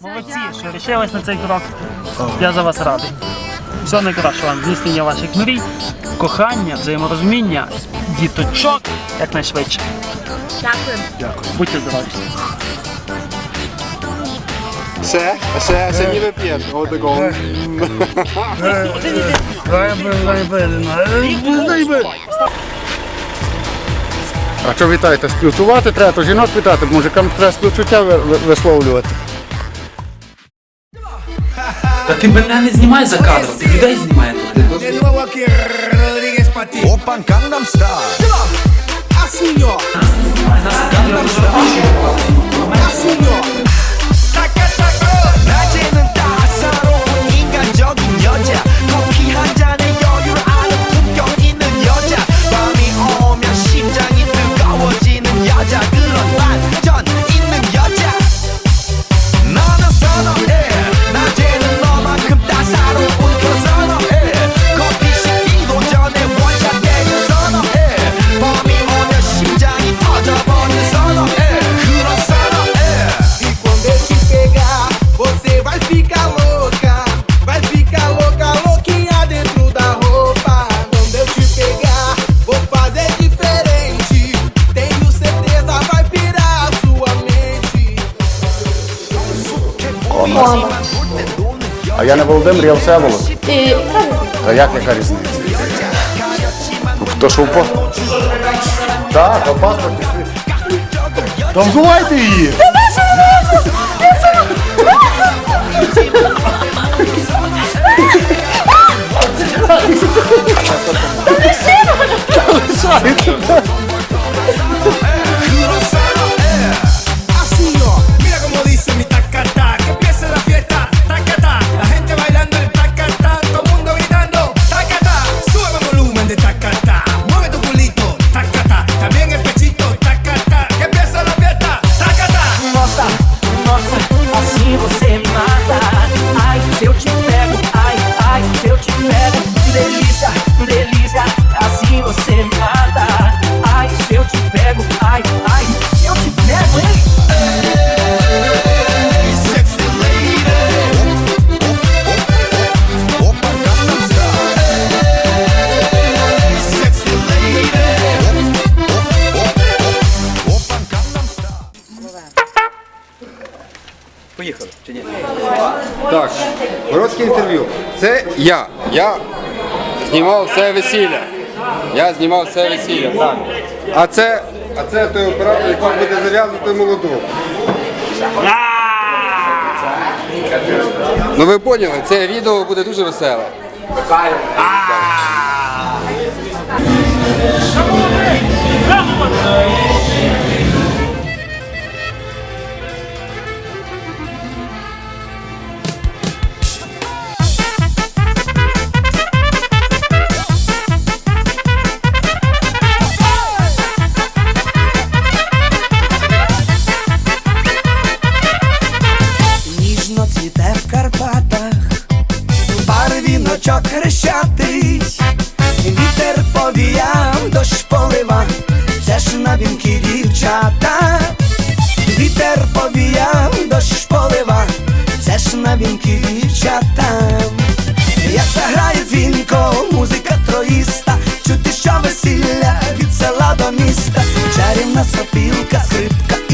Молодці, що рішились на цей крок. Я за вас радий. Всього найкращого вам здійснення ваших мрій, кохання, взаєморозуміння, діточок якнайшвидше. Дякую. Дякую. Будьте здорові. Все, все, все не вип'єш. От такого. Е, е, е, а що вітаєте? спілкувати, треба, то жінок вітати, мужикам треба співчуття висловлювати. Та ти мене не знімай за кадром, ти людей знімає тут. De nuevo aquí Rodríguez para ti. Open Gangnam Style. Así yo. Así yo. я не Володимир, я Всеволод. І... Та як яка різниця? Ну, хто що впав? Так, то паспорт. Та взувайте її! Чи ні? Так, коротке інтерв'ю. Це я. Я знімав все весілля. Я знімав все весілля. Так. А це, а це той оператор, який буде зав'язувати молоду. Ну ви поняли, це відео буде дуже веселе. Так. хата, вітер повіяв, дощ полива, це ж на вінки дівчата, як заграє дзвінко, музика троїста, чути, що весілля від села до міста, чарівна сопілка, скрипка.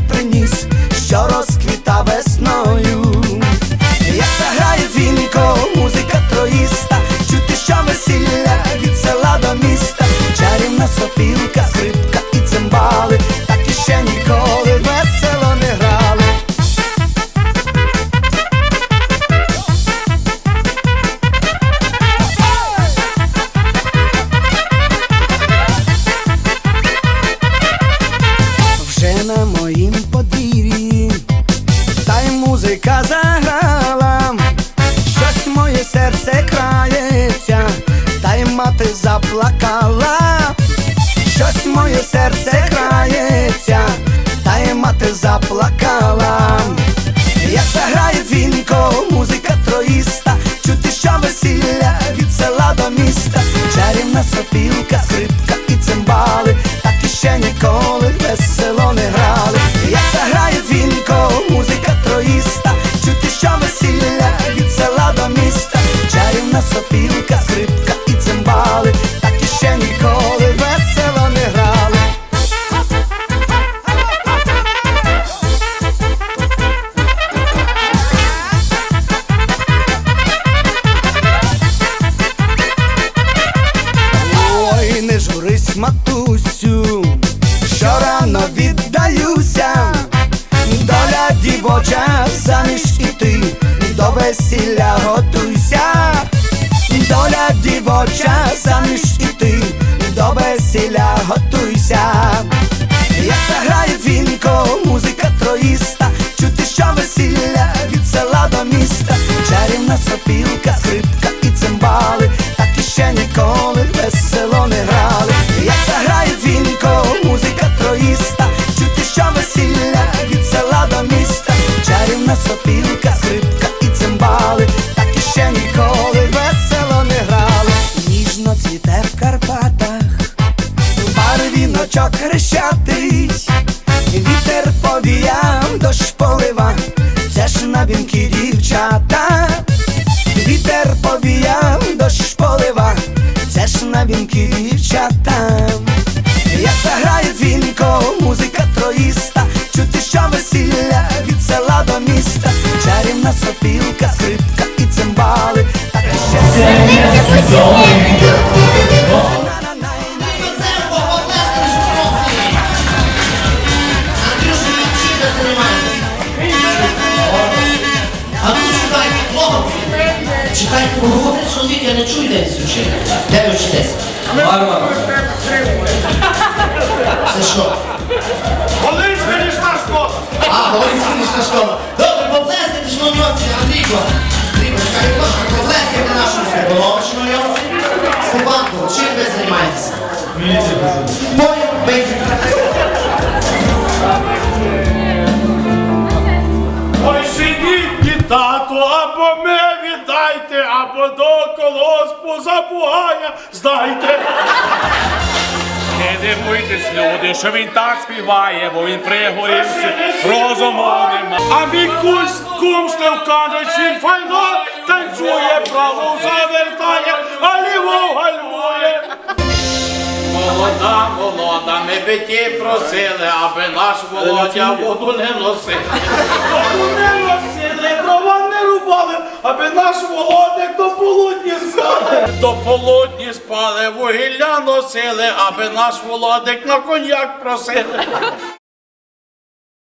приніс. Заграла, щось моє серце крається, та й мати заплакала, щось моє серце крається, та й мати заплакала. Як заграє дзвінко, музика троїста, чути, що весілля від села до міста, чарівна сопілка, сопілка, скрипка і цимбали, так і ще ніколи весело не грали. Ой, не журись, матусю, що рано віддаюся, доля дівоча заграє музика троїста, чути, що весілля від села до міста, чарівна сопілка, скрипка і цимбали, так і ще ніколи весело не грали. Як заграє дзвінко, музика троїста, чути, що весілля від села до міста, чарівна сопілка, скрипка і цимбали, так і ще ніколи весело не грали. Ніжно цвіте в Карпатах. Барвіночок хрещатий, вітер повіяв, дощ полива, це ж на вінки дівчата, вітер повіяв, дощ полива, це ж на вінки дівчата. Як заграє дзвінко, музика троїста, чути, що весілля від села до міста, чарівна сопілка, скрипка і цимбали, так ще. Не чую десь вчити. Де ви вчитесь? Варвара. Це що? Волинська нічна школа! А, говорить фінішна школа. Добре, поплескайте ж на носі, Андрійко. Андрійко, ласка, поплескайте нашу Святоловщину. Степанко, чим ви займаєтеся? Понял, бейте. Або до колоспу забугая здайте. Не дивуйтесь, люди, що він так співає, бо він пригорівся, розуму нема. А мій кусь кум Стевканич, він файно танцює, право завертає, а ліво гальмує. Молода, молода, ми би ті просили, аби наш Володя воду не носив. Аби наш володик до полудні спали. До полудні спали, вугілля носили, аби наш Володик на коньяк просили.